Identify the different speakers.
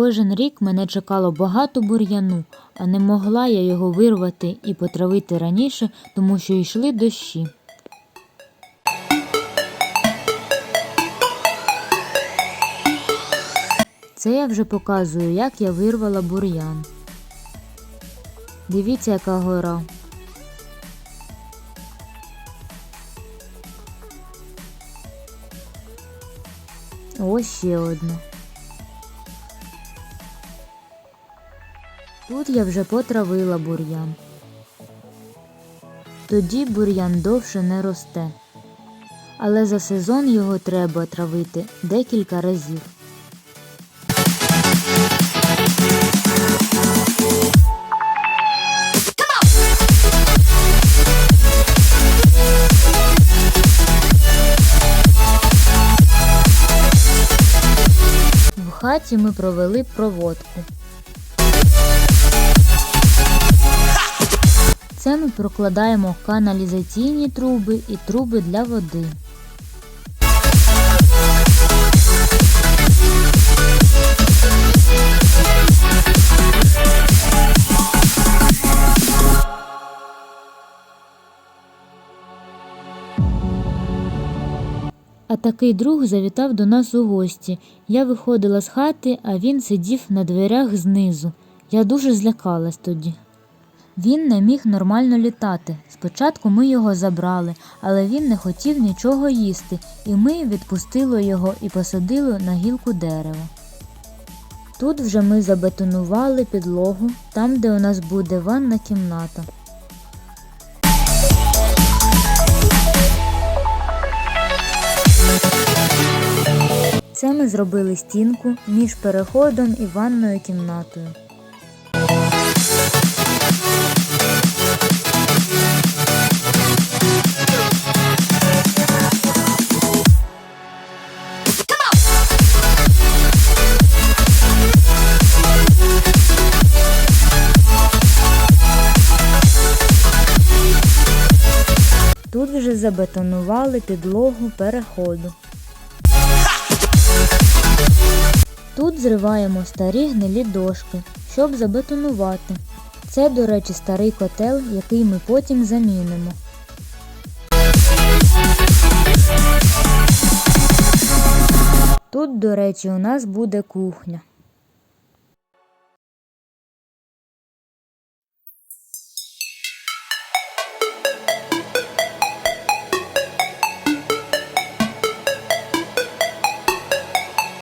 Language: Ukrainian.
Speaker 1: Кожен рік мене чекало багато бур'яну, а не могла я його вирвати і потравити раніше, тому що йшли дощі. Це я вже показую, як я вирвала бур'ян. Дивіться, яка гора. Ось ще одна. Тут я вже потравила бур'ян. Тоді бур'ян довше не росте. Але за сезон його треба травити декілька разів. В хаті ми провели проводку. Це ми прокладаємо каналізаційні труби і труби для води. А такий друг завітав до нас у гості. Я виходила з хати, а він сидів на дверях знизу. Я дуже злякалась тоді. Він не міг нормально літати. Спочатку ми його забрали, але він не хотів нічого їсти, і ми відпустили його і посадили на гілку дерева. Тут вже ми забетонували підлогу, там, де у нас буде ванна кімната. Це ми зробили стінку між переходом і ванною кімнатою. Вже забетонували підлогу переходу. Тут зриваємо старі гнилі дошки, щоб забетонувати. Це, до речі, старий котел, який ми потім замінимо. Тут, до речі, у нас буде кухня.